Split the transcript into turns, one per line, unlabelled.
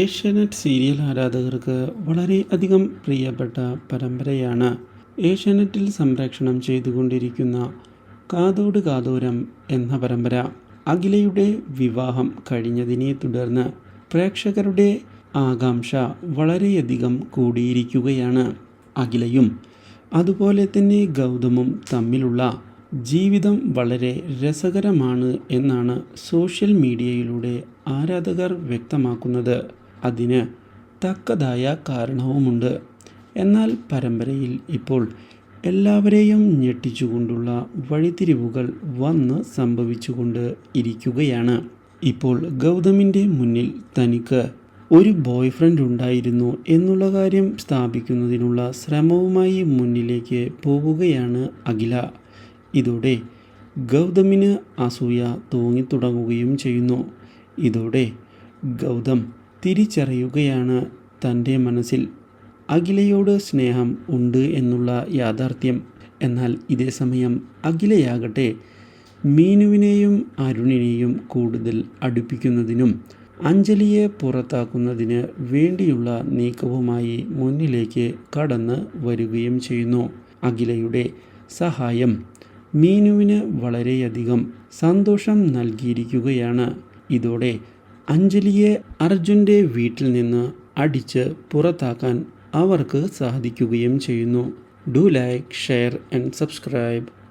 Asianet serial ആരാധകർക്ക് വളരെയധികം പ്രിയപ്പെട്ട പരമ്പരയാണ് ഏഷ്യാനെറ്റിൽ സംരക്ഷണം ചെയ്തുകൊണ്ടിരിക്കുന്ന കാതോട് കാതോരം എന്ന പരമ്പര. അഖിലയുടെ വിവാഹം കഴിഞ്ഞതിനെ തുടർന്ന് പ്രേക്ഷകരുടെ ആകാംക്ഷ വളരെയധികം കൂടിയിരിക്കുകയാണ് അഖിലയും. അതുപോലെ തന്നെ ഗൗതമും തമ്മിലുള്ള ജീവിതം വളരെ രസകരമാണ് എന്നാണ് സോഷ്യൽ മീഡിയയിലൂടെ ആരാധകർ വ്യക്തമാക്കുന്നത്. അതിന് തക്കതായ കാരണവുമുണ്ട്. എന്നാൽ പരമ്പരയിൽ ഇപ്പോൾ എല്ലാവരെയും ഞെട്ടിച്ചുകൊണ്ടുള്ള വഴിത്തിരിവുകൾ വന്ന് സംഭവിച്ചുകൊണ്ട് ഇരിക്കുകയാണ്. ഇപ്പോൾ ഗൗതമിന്റെ മുന്നിൽ തനിക്ക് ഒരു ബോയ് ഫ്രണ്ട് ഉണ്ടായിരുന്നു എന്നുള്ള കാര്യം സ്ഥാപിക്കുന്നതിനുള്ള ശ്രമവുമായി മുന്നിലേക്ക് പോവുകയാണ് അഖില. ഇതോടെ ഗൗതമിന് അസൂയ തോന്നിത്തുടങ്ങുകയും ചെയ്യുന്നു. ഇതോടെ ഗൗതം തിരിച്ചറിയുകയാണ് തന്റെ മനസ്സിൽ. അഖിലയോട് സ്നേഹം ഉണ്ട് എന്നുള്ള യാഥാർത്ഥ്യം. എന്നാൽ ഇതേ സമയം അഖിലയാകട്ടെ മീനുവിനെയും അരുണിനെയും കൂടുതൽ അടുപ്പിക്കുന്നതിനും അഞ്ജലിയെ പുറത്താക്കുന്നതിന് വേണ്ടിയുള്ള നീക്കവുമായി മുന്നിലേക്ക് കടന്ന് വരികയും ചെയ്യുന്നു. അഖിലയുടെ സഹായം മീനുവിന് വളരെയധികം സന്തോഷം നൽകിയിരിക്കുകയാണ്. ഇതോടെ അഞ്ജലിയെ അർജുന്റെ വീട്ടിൽ നിന്ന് അടിച്ച് പുറത്താക്കാൻ അവർക്ക് സാധിക്കുകയും ചെയ്യുന്നു. Do like share and subscribe.